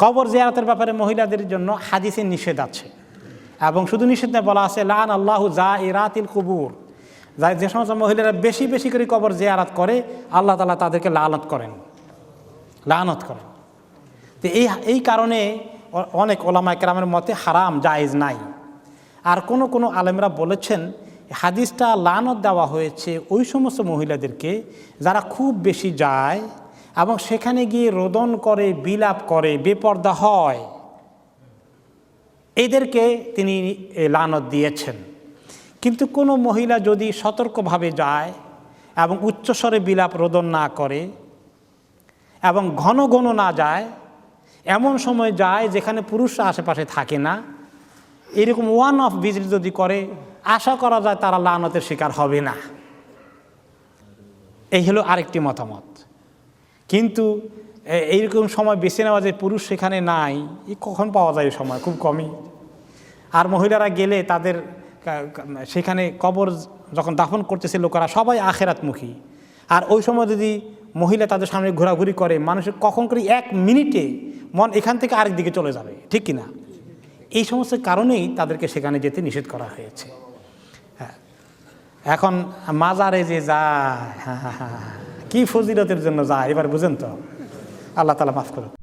কবর জিয়ারতের ব্যাপারে মহিলাদের জন্য হাদিসে নিষেধ আছে। এবং শুধু নিষেধ না, বলা আছে লান আল্লাহ জা ইরাতিল কুবুর। যা যে সমস্ত মহিলারা বেশি বেশি করে কবর জিয়ারাত করে, আল্লাহ তালা তাদেরকে লানত করেন। লানত করেন। তো এই এই কারণে অনেক ওলামা কেরামের মতে হারাম, জায়েজ নাই। আর কোনো কোনো আলেমরা বলেছেন, হাদিসটা লানত দেওয়া হয়েছে ওই সমস্ত মহিলাদেরকে যারা খুব বেশি যায় এবং সেখানে গিয়ে রোদন করে, বিলাপ করে, বেপর্দা হয়। এদেরকে তিনি লানত দিয়েছেন। কিন্তু কোনো মহিলা যদি সতর্কভাবে যায় এবং উচ্চস্বরে বিলাপ রোদন না করে এবং ঘন ঘন না যায়, এমন সময় যায় যেখানে পুরুষ আশেপাশে থাকে না, এরকম ওয়ান অফ বিজলি যদি করে, আশা করা যায় তারা লানতের শিকার হবে না। এই হলো আরেকটি মতামত। কিন্তু এ- এইরকম সময় বেছে নেওয়া যে পুরুষ সেখানে নাই এই কখন পাওয়া যায় সময়? খুব কমই। আর মহিলারা গেলে তাদের সেখানে কবর যখন দাফন করতেছে লোকেরা সবাই আখেরাতমুখী। আর ওই সময় যদি মহিলা তাদের সামনে ঘোরাঘুরি করে মানুষের কখন করে এক মিনিটে মন এখান থেকে আরেক দিকে চলে যাবে ঠিক কি না এই সমস্ত কারণেই তাদেরকে সেখানে যেতে নিষেধ করা হয়েছে। হ্যাঁ। এখন মাজারে যে যায় হ্যাঁ হ্যাঁ হ্যাঁ, হ্যাঁ। কি ফজিলতের জন্য যায় এবার বুঝেন তো। আল্লাহ তালা মাফ করুন